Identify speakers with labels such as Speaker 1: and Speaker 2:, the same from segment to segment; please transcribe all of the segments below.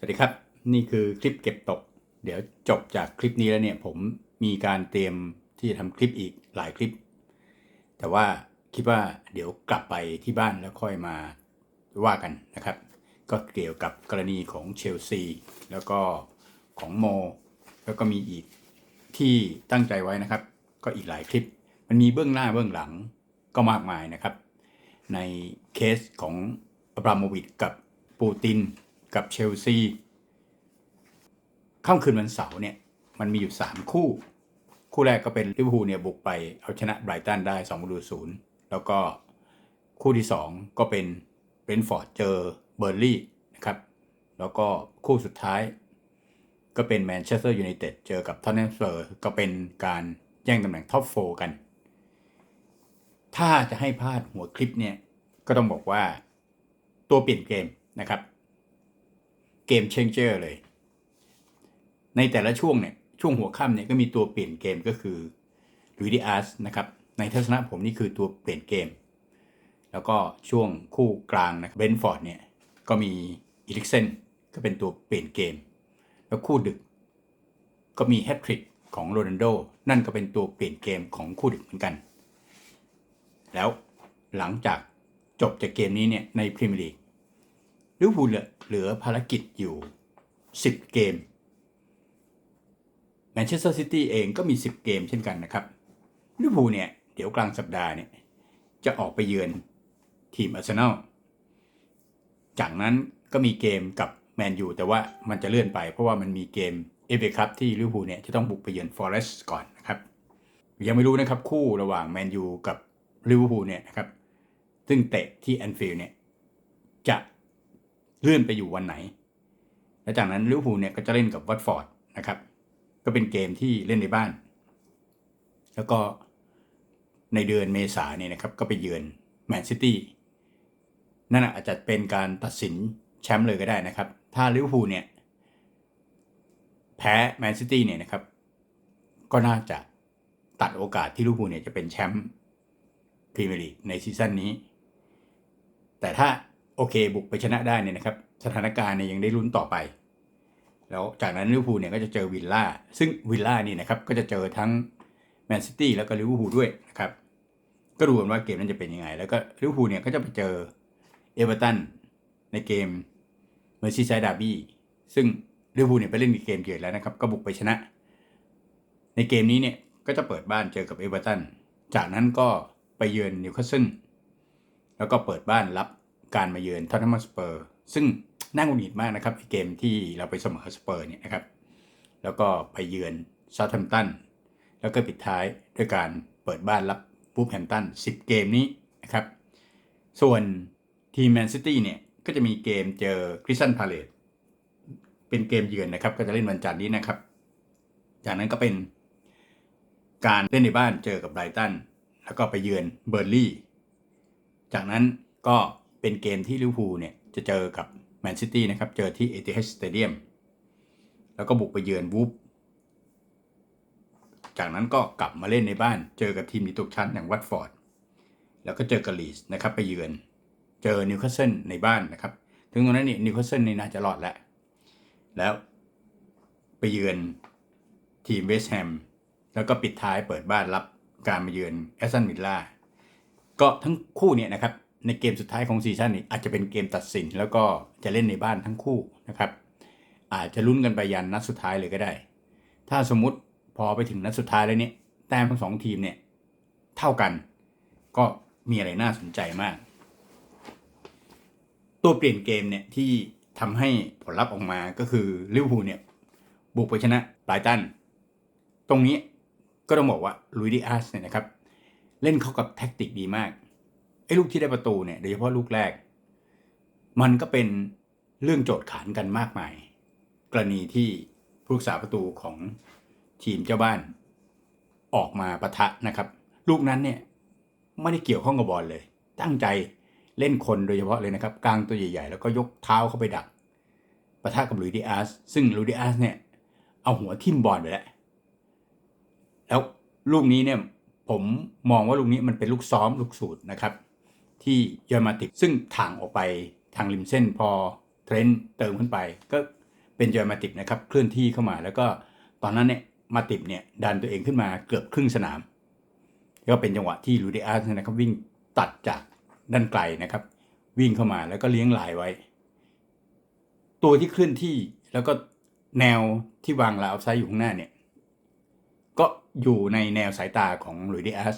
Speaker 1: สวัสดีครับ นี่คือคลิปเก็บตก เดี๋ยวจบจากคลิปนี้แล้วเนี่ย ผมมีการเตรียมที่จะทำคลิปอีกหลายคลิป แต่ว่าคิดว่าเดี๋ยวกลับไปที่บ้านแล้วค่อยมาว่ากันนะครับ ก็เกี่ยวกับกรณีของเชลซี แล้วก็ของโม แล้วก็มีอีกที่ตั้งใจไว้นะครับ ก็อีกหลายคลิป มันมีเบื้องหน้าเบื้องหลังก็มากมายนะครับ ในเคสของอับราโมวิชกับปูติน กับเชลซีค่ำคืนวันเสาร์เนี่ยมันมีอยู่ 3 คู่ คู่แรกก็เป็นลิเวอร์พูลเนี่ยบุกไปเอาชนะไบรตันได้2ประตูศูนย์แล้วก็คู่ที่ 2 ก็เป็นเบรนฟอร์ดเจอเบอร์ลี่นะครับแล้วก็คู่สุดท้ายก็เป็นแมนเชสเตอร์ยูไนเต็ดเจอกับทอตแนมสเปอร์ก็เป็นการแย่งตำแหน่งท็อปโฟกัน ถ้าจะให้พลาดหัวคลิปเนี่ยก็ต้องบอกว่าตัวเปลี่ยนเกมนะครับ เกมเชนเจอร์เลย ในแต่ละช่วงเนี่ย ช่วงหัวค่ำเนี่ยก็มีตัวเปลี่ยนเกมก็คือลุยดิอาสนะครับ ในทัศนะผมนี่คือตัวเปลี่ยนเกม แล้วก็ช่วงคู่กลางนะเบนฟอร์ดเนี่ยก็มีอีลิกเซนก็เป็นตัวเปลี่ยนเกม แล้วคู่ดึก ก็มีแฮตทริกของโรนัลโดนั่นก็เป็นตัวเปลี่ยนเกมของคู่ดึกเหมือนกัน แล้วหลังจากจบจากเกมนี้เนี่ยในพรีเมียร์ลีก ลิเวอร์พูลเหลือภารกิจอยู่ 10 เกมแมนเชสเตอร์ซิตี้เองก็มี 10 เกมเช่นกันนะครับลิเวอร์พูลเนี่ยเดี๋ยวกลางสัปดาห์เนี่ยจะออกไปเยือนทีมอาร์เซนอลจากนั้นก็มีเกมกับแมนยูแต่ว่ามันจะเลื่อนไปเพราะว่ามันมีเกมเอฟเอคัพที่ลิเวอร์พูลเนี่ยจะต้องบุกไปเยือนฟอเรสต์ก่อนนะครับยังไม่รู้นะครับคู่ระหว่างแมนยูกับลิเวอร์พูลเนี่ยนะครับซึ่งเตะที่แอนฟิลด์เนี่ย เลื่อนไปอยู่วันไหน และจากนั้นลิเวอร์พูลเนี่ยก็จะเล่นกับวัตฟอร์ดนะครับ ก็เป็นเกมที่เล่นในบ้าน แล้วก็ในเดือนเมษาเนี่ยนะครับก็ไปเยือนแมนซิตี้นั่นอาจจะเป็นการตัดสินแชมป์เลยก็ได้นะครับ ถ้าลิเวอร์พูลเนี่ยแพ้แมนซิตี้เนี่ยนะครับ ก็น่าจะตัดโอกาสที่ลิเวอร์พูลเนี่ยจะเป็นแชมป์พรีเมียร์ลีกในซีซั่นนี้ แต่ถ้า โอเค บุกไปชนะได้เนี่ยนะครับ สถานการณ์เนี่ยยังได้ลุ้นต่อไป แล้วจากนั้นลิเวอร์พูลเนี่ยก็จะเจอวิลล่าซึ่งวิลล่านี่นะครับก็จะเจอทั้งแมนซิตี้แล้วก็ลิเวอร์พูลด้วยนะครับก็ดูกันว่าเกมนั้นจะเป็นยังไง แล้วก็ลิเวอร์พูลเนี่ยก็จะไปเจอเอเวอร์ตันในเกมเมอร์ซีไซด์ดาร์บี้ซึ่งลิเวอร์พูลเนี่ยไปเล่นในเกมเกียรแล้วนะครับ ก็บุกไปชนะ ในเกมนี้เนี่ยก็จะเปิดบ้านเจอกับเอเวอร์ตันจากนั้นก็ไปเยือนนิวคาสเซิลแล้วก็เปิดบ้านรับ การมาเยือนทอตแนมสเปอร์ซึ่งน่าหงุดหงิดมากนะครับเกมที่เราไปเสมอสเปอร์เนี่ยนะครับ แล้วก็ไปเยือนซาท์แฮมตันแล้วก็ปิดท้ายด้วยการเปิดบ้านรับบูฟแฮมตัน10 เกมนี้นะครับ ส่วนทีมแมนซิตี้เนี่ยก็จะมีเกมเจอคริสตันพาเลตเป็นเกมเยือนนะครับ ก็จะเล่นวันจันทร์นี้นะครับ จากนั้นก็เป็นการเล่นในบ้านเจอกับไบรตันแล้วก็ไปเยือนเบอร์ลี่ จากนั้นก็ เป็นเกมที่ลิเวอร์พูลเนี่ยจะเจอกับแมนซิตี้นะครับ เจอที่เอติฮัดสเตเดียมแล้วก็บุกไปเยือนวูฟจากนั้นก็กลับมาเล่นในบ้าน เจอกับทีมที่ตกชั้นอย่างวัตฟอร์ด แล้วก็เจอกาลีสนะครับไปเยือน เจอนิวคาสเซิลในบ้านนะครับ ถึงตรงนั้นนี่นิวคาสเซิลนี่น่าจะรอดแล้ว แล้วไปเยือนทีมเวสต์แฮม แล้วก็ปิดท้ายเปิดบ้านรับการมาเยือนแอสตันวิลล่า ก็ทั้งคู่เนี่ยนะครับ ในเกมสุดท้ายของซีซั่นนี้อาจจะเป็นเกมตัดสิน แล้วก็จะเล่นในบ้านทั้งคู่นะครับอาจจะลุ้นกันไปยันนัดสุดท้ายเลยก็ได้ ถ้าสมมติพอไปถึงนัดสุดท้ายแล้วเนี่ยแต้มทั้งสองทีมเนี่ยเท่ากันก็มีอะไรน่าสนใจมาก ตัวเปลี่ยนเกมเนี่ยที่ทำให้ผลลัพธ์ออกมาก็คือลิเวอร์พูลเนี่ยบุกไปชนะไบรตัน ตรงนี้ก็ต้องบอกว่าลุยดิอาสเนี่ยนะครับ เล่นเข้ากับแท็กติกดีมาก ไอ้ลูกที่ได้ประตูเนี่ยโดยเฉพาะลูกแรก มันก็เป็นเรื่องโจทย์ขานกันมากมาย กรณีที่ผู้รักษาประตูของทีมเจ้าบ้านออกมาปะทะนะครับ ลูกนั้นเนี่ยไม่ได้เกี่ยวข้องกับบอลเลย ตั้งใจเล่นคนโดยเฉพาะเลยนะครับ กลางตัวใหญ่ๆ แล้วก็ยกเท้าเข้าไปดักปะทะกับลุยดิอาสซึ่งลุยดิอาสเนี่ยเอาหัวทิ่มบอลไปแล้วแล้วลูกนี้เนี่ยผมมองว่าลูกนี้มันเป็นลูกซ้อมลูกสูตรนะครับ ที่ยอมาติกซึ่งถ่างออกไปทางริมเส้นพอเทรนต์เติมขึ้นไป ก็เป็นจอยมาติบนะครับเคลื่อนที่เข้ามา แล้วก็ตอนนั้นเนี่ยมาติบเนี่ยดันตัวเองขึ้นมาเกือบครึ่งสนาม ก็เป็นจังหวะที่ลูดิอาสนะครับวิ่งตัดจากด้านไกลนะครับ วิ่งเข้ามาแล้วก็เลี้ยงลายไว้ ตัวที่เคลื่อนที่แล้วก็แนวที่วางลาออฟไซด์อยู่ข้างหน้าเนี่ยก็อยู่ในแนวสายตาของลุยดิอาส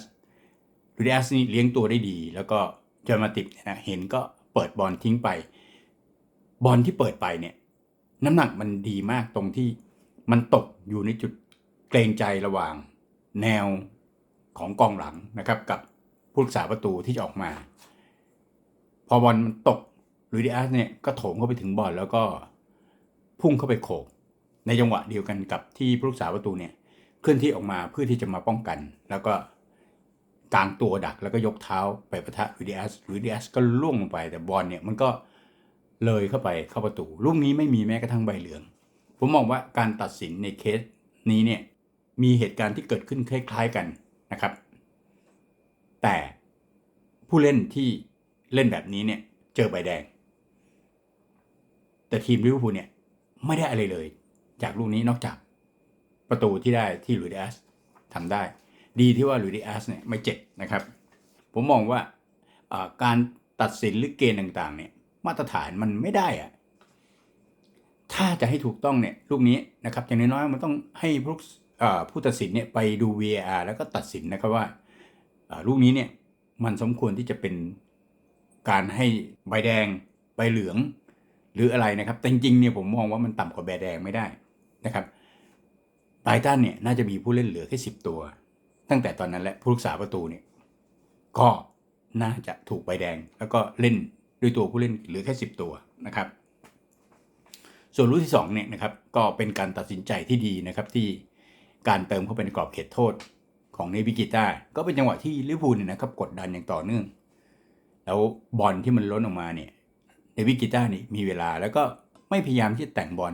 Speaker 1: ลุยดิอาสนี่เลี้ยงตัวได้ดี แล้วก็ จอยมาติบเนี่ยนะเห็นก็เปิดบอลทิ้งไป บอลที่เปิดไปเนี่ย น้ำหนักมันดีมากตรงที่มันตกอยู่ในจุดเกรงใจระหว่างแนวของกองหลังนะครับ กับผู้รักษาประตูที่จะออกมา พอบอลมันตกลุยดิอาสเนี่ยก็โถมเข้าไปถึงบอลแล้วก็พุ่งเข้าไปโขกในจังหวะเดียวกันกับที่ผู้รักษาประตูเนี่ยเคลื่อนที่ออกมาเพื่อที่จะมาป้องกัน แล้วก็ กางตัวดักแล้วก็ยกเท้าไปประทะลุยดิอสลุยดิอสก็ล่วงลงไป แต่บอลเนี่ยมันก็เลยเข้าไปเข้าประตูลูกนี้ไม่มีแม้กระทั่งใบเหลือง ผมมองว่าการตัดสินในเคสนี้เนี่ยมีเหตุการณ์ที่เกิดขึ้นคล้าย ๆกันนะครับ แต่ผู้เล่นที่เล่นแบบนี้เนี่ยเจอใบแดง แต่ทีมลิเวอร์พูลเนี่ยไม่ได้อะไรเลย จากลูกนี้นอกจากประตูที่ได้ที่ลุยดิอสทำได้ ดีที่ว่าลุยดิอาสเนี่ยไม่เจ็บนะครับ ผมมองว่าการตัดสินหรือเกณฑ์ต่างๆเนี่ยมาตรฐานมันไม่ได้อะถ้าจะให้ถูกต้องเนี่ยลูกนี้นะครับอย่างน้อยๆมันต้องให้ผู้ผู้ตัดสินเนี่ยไปดู VAR แล้วก็ตัดสินนะครับว่าลูกนี้เนี่ยมันสมควรที่จะเป็นการให้ใบแดงใบเหลืองหรืออะไรนะครับ แต่จริงๆเนี่ยผมมองว่ามันต่ำกว่าใบแดงไม่ได้นะครับไบรตันเนี่ยน่าจะมีผู้เล่นเหลือแค่สิบตัว ตั้งแต่ตอนนั้นแหละผู้รักษาประตูเนี่ยก็น่าจะถูกใบแดง แล้วก็เล่นด้วยตัวผู้เล่นเหลือแค่สิบตัวนะครับ ส่วนลูกที่2เนี่ยนะครับก็เป็นการตัดสินใจที่ดีนะครับที่การเติมเข้าไปในกรอบเขตโทษของเนวิกิต้าก็เป็นจังหวะที่ลิเวอร์พูลเนี่ยนะครับกดดันอย่างต่อเนื่อง แล้วบอลที่มันล้นออกมาเนี่ยเนวิกิต้านี่มีเวลาแล้วก็ไม่พยายามที่แต่งบอล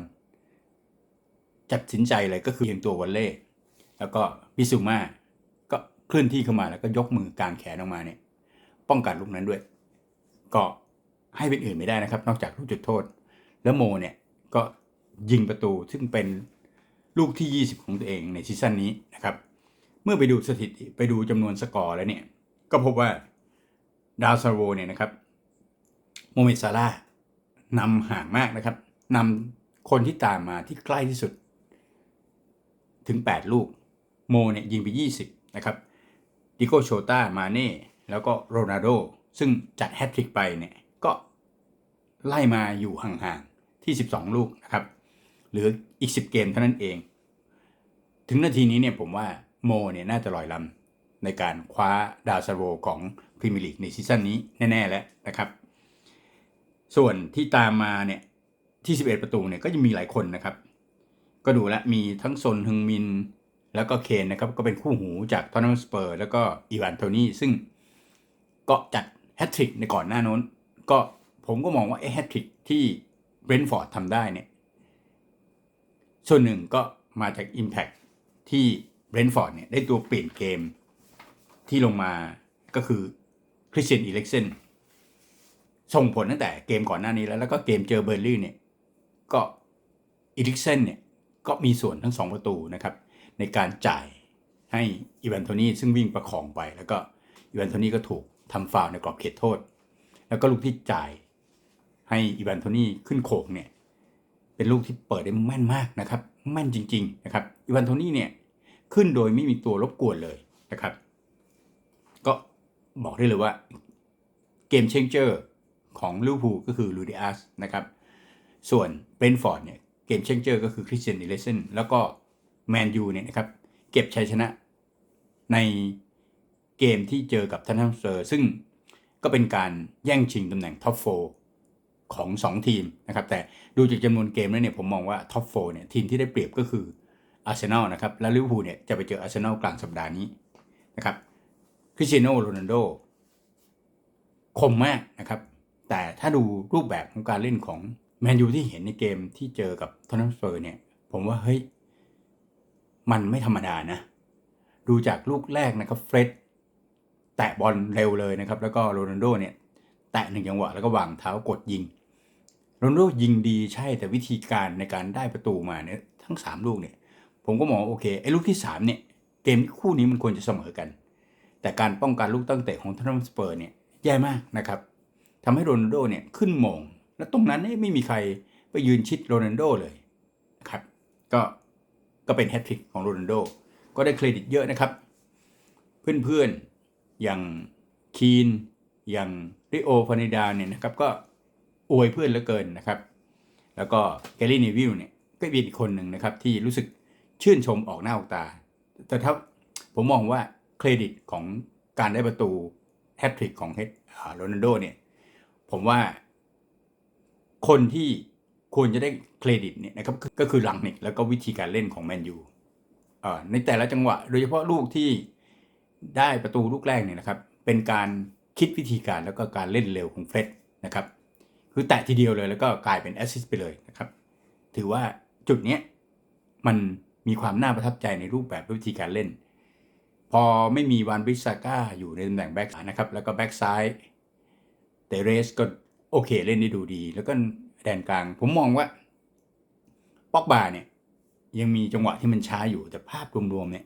Speaker 1: จัดสินใจเลยก็คือเพียงตัววอลเล่แล้วก็บิซูมา เคลื่อนที่เข้ามาแล้วก็ยกมือกางแขนออกมาเนี่ยป้องกันลูกนั้นด้วย ก็ให้เป็นอื่นไม่ได้นะครับ นอกจากลูกจุดโทษ แล้วโมเนี่ยก็ยิงประตูซึ่งเป็นลูกที่ 20 ของตัวเองในซีซั่นนี้นะครับ เมื่อไปดูสถิติไปดูจำนวนสกอร์แล้วเนี่ย ก็พบว่าดาวซาโวเนี่ยนะครับโมเมซาร่านำห่างมากนะครับนำคนที่ตามมาที่ใกล้ที่สุด ถึง 8 ลูก โมเนี่ยยิงไป 20 นะครับ ดิโกโชตามาเน่แล้วก็โรนัลโดซึ่งจัดแฮตทริกไปเนี่ยก็ไล่มาอยู่ห่างๆ ที่ 12 ลูกนะครับหรืออีก 10 เกมเท่านั้นเอง ถึงนาทีนี้เนี่ยผมว่าโมเนี่ยน่าจะลอยลำในการคว้าดาวซัโวของพรีเมียร์ลีกในซีซั่นนี้แน่ ๆ แล้วนะครับ ส่วนที่ตามมาเนี่ยที่ 11 ประตูเนี่ยก็ยังมีหลายคนนะครับ ก็ดูแลมีทั้งซนฮึงมิน แล้วก็เคนนะครับก็เป็นคู่หูจากทอนนัมสเปอร์แล้วก็อีวานโทนี่ซึ่งก็จัดแฮตทริกในก่อนหน้านั้นก็ผมก็มองว่าไอ้แฮตทริกที่เบรนท์ฟอร์ดทำได้เนี่ยส่วนหนึ่งก็มาจาก Impact ที่เบรนท์ฟอร์ดเนี่ยได้ตัวเปลี่ยนเกมที่ลงมาก็คือคริสเตียนอีเล็กเซนส่งผลตั้งแต่เกมก่อนหน้านี้แล้ว แล้วก็เกมเจอเบอร์ลี่เนี่ยก็อีลิกเซนเนี่ยก็มีส่วนทั้งสองประตูนะครับ ในการจ่ายให้อีวานโทนี่ซึ่งวิ่งประคองไป แล้วก็อีวานโทนี่ก็ถูกทำฟาวในกรอบเขตโทษ แล้วก็ลูกที่จ่ายให้อีวานโทนี่ขึ้นโขกเนี่ยเป็นลูกที่เปิดได้แม่นมากนะครับแม่นจริง ๆ นะครับอีวานโทนี่เนี่ยขึ้นโดยไม่มีตัวรบกวนเลยนะครับ ก็บอกได้เลยว่าเกมเชนเจอร์ของลิเวอร์พูลก็คือลูดิอาสนะครับ ส่วนเบรนฟอร์ดเนี่ยเกมเชนเจอร์ก็คือคริสเตียนดิเลเซนแล้วก็ แมนยูเนี่ยนะครับเก็บชัยชนะในเกมที่เจอกับทันทัมเซอร์ ซึ่งก็เป็นการแย่งชิงตำแหน่งท็อปโฟของ 2 ทีมนะครับแต่ดูจากจำนวนเกมแล้วเนี่ยผมมองว่าท็อปโฟเนี่ยทีมที่ได้เปรียบก็คืออาร์เซนอลนะครับและลิเวอร์พูลเนี่ยจะไปเจออาร์เซนอลกลางสัปดาห์นี้นะครับคริสเตียโนโรนัลโดคมมากนะครับ แต่ถ้าดูรูปแบบของการเล่นของแมนยูที่เห็นในเกมที่เจอกับทอนนัมสเปอร์เนี่ย ผมว่าเฮ้ย มันไม่ธรรมดานะ ดูจากลูกแรกนะครับเฟร็ดแตะบอลเร็วเลยนะครับ แล้วก็โรนัลโดเนี่ยแตะหนึ่งจังหวะแล้วก็วางเท้ากดยิงโรนัลโดยิงดีใช่แต่วิธีการในการได้ประตูมาเนี่ยทั้ง 3 ลูกเนี่ย ผมก็มองโอเคไอ้ลูกที่3เนี่ยเกมคู่นี้มันควรจะเสมอกัน แต่การป้องกันลูกตั้งเตะของทอตแนมสเปอร์เนี่ยแย่มากนะครับทำให้โรนัลโดเนี่ยขึ้นมง แล้วตรงนั้นเนี่ยไม่มีใครไปยืนชิดโรนัลโดเลยนะครับ ก็ ก็เป็นแฮตทริกของโรนัลโดก็ได้เครดิตเยอะนะครับ เพื่อนๆอย่างคีนอย่างริโอฟานิดาเนี่ยนะครับก็อวยเพื่อนเหลือเกินนะครับ แล้วก็แกลลี่นิวิลเนี่ยก็เป็นอีกคนหนึ่งนะครับ ที่รู้สึกชื่นชมออกหน้าออกตา แต่ถ้าผมมองว่าเครดิตของการได้ประตูแฮตทริกของเฮดโรนัลโดเนี่ยผมว่าคนที่ ควรจะได้เครดิตเนี่ยนะครับก็คือหลังนิกแล้วก็วิธีการเล่นของแมนยูในแต่ละจังหวะ โดยเฉพาะลูกที่ได้ประตูลูกแรกเนี่ยนะครับ เป็นการคิดวิธีการแล้วก็การเล่นเร็วของเฟร็ดนะครับ คือแตะทีเดียวเลยแล้วก็กลายเป็นแอสซิสต์ไปเลยนะครับ ถือว่าจุดเนี้ยมันมีความน่าประทับใจในรูปแบบวิธีการเล่น พอไม่มีวานบิซาก้าอยู่ในตำแหน่งแบ็กนะครับแล้วก็แบ็กซ้ายเตเรสก็โอเคเล่นได้ดูดี แล้วก็ ดนกลาง ผมมองว่าป็อกบาเนี่ยยังมีจังหวะที่มันช้าอยู่แต่ภาพรวมๆเนี่ย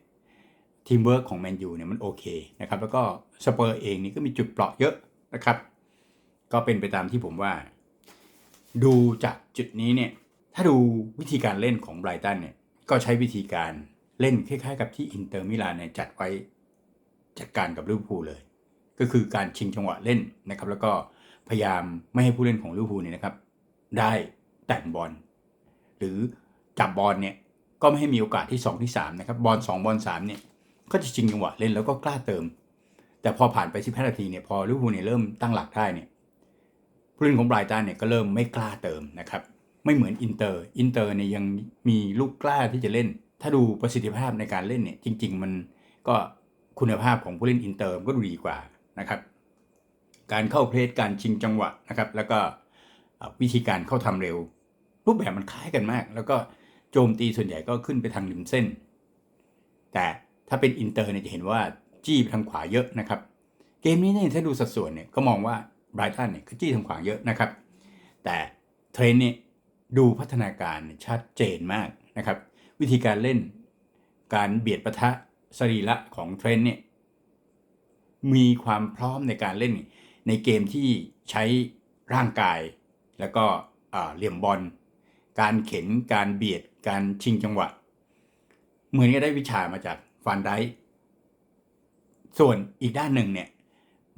Speaker 1: ทีมเวิร์กของแมนยูเนี่ยมันโอเคนะครับแล้วก็สเปอร์เองนี่ก็มีจุดเปราะเยอะนะครับ ก็เป็นไปตามที่ผมว่า ดูจากจุดนี้เนี่ยถ้าดูวิธีการเล่นของไบรตันเนี่ยก็ใช้วิธีการเล่นคล้ายๆ กับที่อินเตอร์มิลานเนี่ยจัดไว้จัดการกับลิเวอร์พูลเลย ก็คือการชิงจังหวะเล่นนะครับ แล้วก็พยายามไม่ให้ผู้เล่นของลิเวอร์พูลเนี่ยนะครับ ได้แต่งบอลหรือจับบอลเนี่ยก็ไม่ให้มีโอกาสที่ 2 ที่ 3 นะครับ บอล2บอล3เนี่ยก็จะชิงจังหวะเล่นแล้วก็กล้าเติม แต่พอผ่านไป 15 นาทีเนี่ยพอลิเวอร์พูลเนี่ยเริ่มตั้งหลักได้เนี่ยผู้เล่นของไบรตันเนี่ยก็เริ่มไม่กล้าเติมนะครับไม่เหมือนอินเตอร์อินเตอร์เนี่ยยังมีลูกกล้าที่จะเล่น ถ้าดูประสิทธิภาพในการเล่นเนี่ยจริง ๆ มันก็คุณภาพของผู้เล่นอินเตอร์ก็ดูดีกว่านะครับการเข้าเพลสการชิงจังหวะนะครับแล้วก็ วิธีการเข้าทำเร็ว รูปแบบมันคล้ายกันมาก แล้วก็โจมตีส่วนใหญ่ก็ขึ้นไปทางริมเส้น แต่ถ้าเป็นอินเตอร์เนี่ยจะเห็นว่าจี้ไปทางขวาเยอะนะครับ เกมนี้เนี่ยถ้าดูสัดส่วนเนี่ยก็มองว่าไบรตันเนี่ยก็จี้ทางขวาเยอะนะครับ แต่เทรนเนี่ยดูพัฒนาการชัดเจนมากนะครับ วิธีการเล่นการเบียดปะทะสรีระของเทรนเนี่ยมีความพร้อมในการเล่นในเกมที่ใช้ร่างกาย แล้วก็เหลี่ยมบอล การเข็น การเบียด การชิงจังหวะ เหมือนกับได้วิชามาจากฟันไดส่วนอีกด้านหนึ่งเนี่ย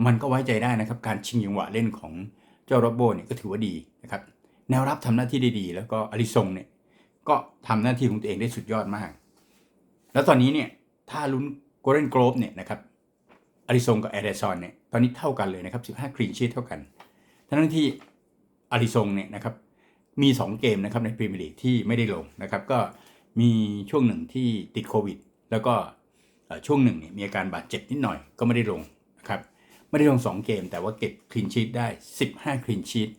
Speaker 1: มันก็ไว้ใจได้นะครับ การชิงจังหวะเล่นของเจ้าโรโบเนี่ยก็ถือว่าดีนะครับ แนวรับทำหน้าที่ได้ดี แล้วก็อริซงเนี่ย ก็ทำหน้าที่ของตัวเองได้สุดยอดมาก แล้วตอนนี้เนี่ย ถ้าลุ้นโกลเด้นโกลบเนี่ยนะครับอริซงกับเอเดซอนเนี่ย ตอนนี้เท่ากันเลยนะครับ 15 ครีนชีตเท่ากัน ทั้งที่ อาริซงเนี่ยนะครับมี 2 เกมนะครับในพรีเมียร์ลีกที่ไม่ได้ลงนะครับก็มีช่วงหนึ่งที่ติดโควิด แล้วก็ช่วงหนึ่งเนี่ยมีอาการบาดเจ็บนิดหน่อยก็ไม่ได้ลงนะครับไม่ได้ลง 2 เกม แต่ว่าเก็บคลีนชีตได้ 15คลีนชีต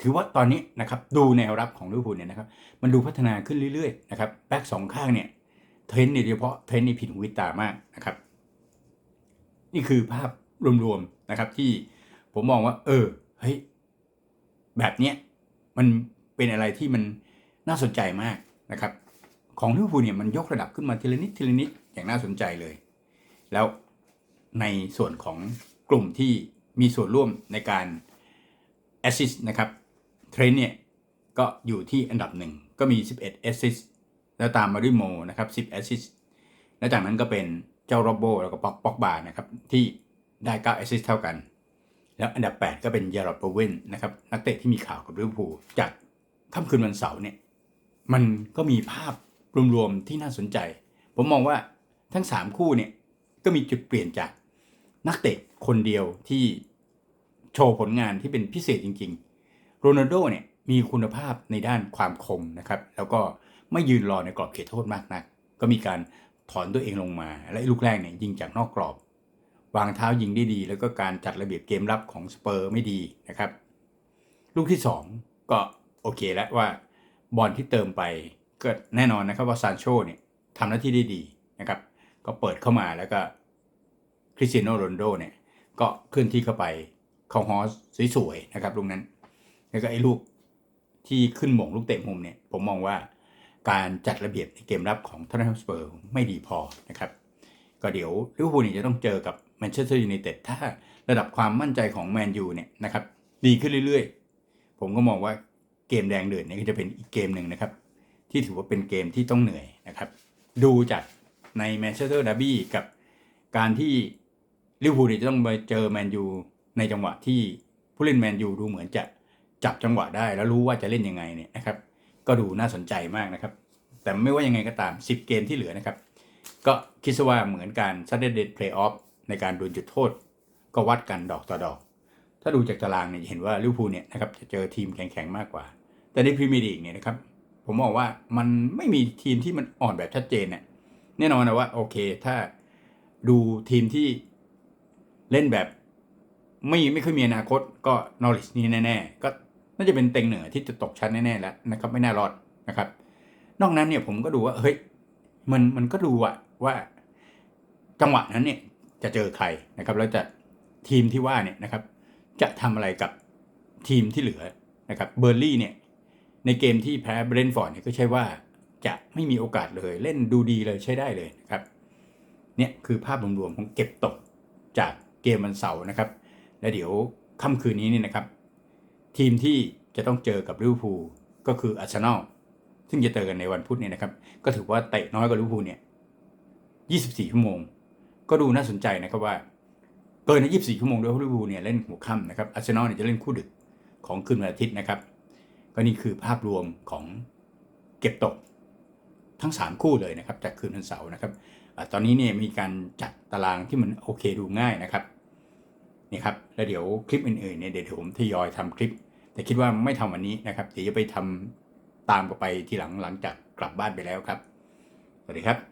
Speaker 1: ถือว่าตอนนี้นะครับดูแนวรับของลิเวอร์พูลเนี่ยนะครับมันดูพัฒนาขึ้นเรื่อยๆนะครับแบ็กสองข้างเนี่ยเทรนด์เนี่ยโดยเฉพาะเทรนด์นี่ผิดหูวิตามากนะครับ นี่คือภาพรวมๆนะครับที่ผมมองว่า เออเฮ้ย แบบเนี้ยมันเป็นอะไรที่มันน่าสนใจมากนะครับ ของลิเวอร์พูลเนี่ยมันยกระดับขึ้นมาทีละนิดทีละนิดอย่างน่าสนใจเลย แล้วในส่วนของกลุ่มที่มีส่วนร่วมในการแอสซิสนะครับเทรนเนี่ยก็อยู่ที่อันดับหนึ่งก็มี 11แอสซิสแล้วตามมาด้วยโมนะครับ 10แอสซิสแล้วจากนั้นก็เป็นเจ้าโรโบแล้วก็ป็อกป็อกบาร์นะครับที่ได้9แอสซิสเท่ากัน แล้วอันดับ 8 ก็เป็นยาร์ดโบเวนนะครับนักเตะที่มีข่าวกับลิเวอร์พูลจากค่ำคืนวันเสาร์เนี่ยมันก็มีภาพรวมๆที่น่าสนใจ ผมมองว่าทั้ง 3 คู่เนี่ยก็มีจุดเปลี่ยนจากนักเตะคนเดียวที่โชว์ผลงานที่เป็นพิเศษจริงๆ โรนัลโดเนี่ยมีคุณภาพในด้านความคมนะครับ แล้วก็ไม่ยืนรอในกรอบเขตโทษมากนัก ก็มีการถอนตัวเองลงมา และลูกแรกเนี่ยยิงจากนอกกรอบ วางเท้ายิงได้ดี แล้วก็การจัดระเบียบเกมรับของสเปอร์ไม่ดีนะครับ ลูกที่ 2 ก็โอเคแล้วว่าบอลที่เติมไปก็แน่นอนนะครับว่าซานโชเนี่ยทำหน้าที่ได้ดีนะครับ ก็เปิดเข้ามาแล้วก็คริสเตียโนโรนโดเนี่ยก็เคลื่อนที่เข้าไปเข้าฮอสสวยๆนะครับลูกนั้น แล้วก็ไอ้ลูกที่ขึ้นหม่งลูกเตะมุมเนี่ยผมมองว่าการจัดระเบียบในเกมรับของท o น n ฮ a m สเปอร์ไม่ดีพอนะครับ ก็เดี๋ยวลิเวอร์พูลจะต้องเจอกับ แมนเชสเตอร์ยูไนเต็ดถ้าระดับความมั่นใจของแมนยูเนี่ยนะครับดีขึ้นเรื่อยๆ ผมก็มองว่าเกมแดงเดือดนี่ก็จะเป็นอีกเกมหนึ่งนะครับ ที่ถือว่าเป็นเกมที่ต้องเหนื่อยนะครับ ดูจากในแมนเชสเตอร์ดาร์บี้กับการที่ลิเวอร์พูลจะต้องไปเจอแมนยูในจังหวะที่ผู้เล่นแมนยูดูเหมือนจะจับจังหวะได้แล้วรู้ว่าจะเล่นยังไงเนี่ยนะครับ ก็ดูน่าสนใจมากนะครับ แต่ไม่ว่ายังไงก็ตาม 10 เกมที่เหลือนะครับ ก็คิดว่าเหมือนการซัด ในการโดนจุดโทษ ก็วัดกันดอกต่อดอก ถ้าดูจากตารางเนี่ยเห็นว่าลิเวอร์พูลเนี่ยนะครับจะเจอทีมแข็งๆมากกว่า แต่ในพรีเมียร์ลีกเนี่ยนะครับผมมองว่ามันไม่มีทีมที่มันอ่อนแบบชัดเจนเนี่ยแน่นอนนะว่าโอเคถ้าดูทีมที่เล่นแบบไม่ไม่ค่อยมีอนาคตก็นอริสนี่แน่ๆ ก็น่าจะเป็นเต็งเหนือที่จะตกชั้นแน่ๆแล้วนะครับไม่น่ารอดนะครับ นอกนั้นเนี่ยผมก็ดูว่าเฮ้ยมันมันก็ดูอะว่า จังหวะนั้นเนี่ย จะเจอใครนะครับ แล้วจะทีมที่ว่าเนี่ยนะครับ จะทำอะไรกับทีมที่เหลือนะครับเบอร์ลี่เนี่ยในเกมที่แพ้เบรนฟอร์ดเนี่ยก็ใช่ว่าจะไม่มีโอกาสเลยเล่นดูดีเลยใช้ได้เลยนะครับเนี่ยคือภาพรวมๆของเก็บตกจากเกมวันเสาร์นะครับ และเดี๋ยวค่ำคืนนี้นี่นะครับ ทีมที่จะต้องเจอกับลิเวอร์พูลก็คืออาร์เซนอลซึ่งจะเจอกันในวันพุธเนี่ยนะครับ ก็ถือว่าเตะน้อยกว่าลิเวอร์พูลเนี่ย 24 ชั่วโมง ก็ดูน่าสนใจนะครับว่า เกินใน24 ชั่วโมงด้วยลิเวอร์พูลเนี่ยเล่นหัวค่ำนะครับอาร์เซนอลเนี่ยจะเล่นคู่ดึกของคืนวันอาทิตย์นะครับ ก็นี่คือภาพรวมของเก็บตกทั้ง 3 คู่เลยนะครับ จากคืนวันเสาร์นะครับอตอนนี้เนี่ยมีการจัดตารางที่มันโอเคดูง่ายนะครับนี่ครับแล้วเดี๋ยวคลิปอื่นๆเนี่ยเดี๋ยวผมทยอยทำคลิป แต่คิดว่าไม่ทำวันนี้นะครับเดี๋ยวจะไปทำตามกันไปทีหลังหลังจากกลับบ้านไปแล้วครับ สวัสดีครับ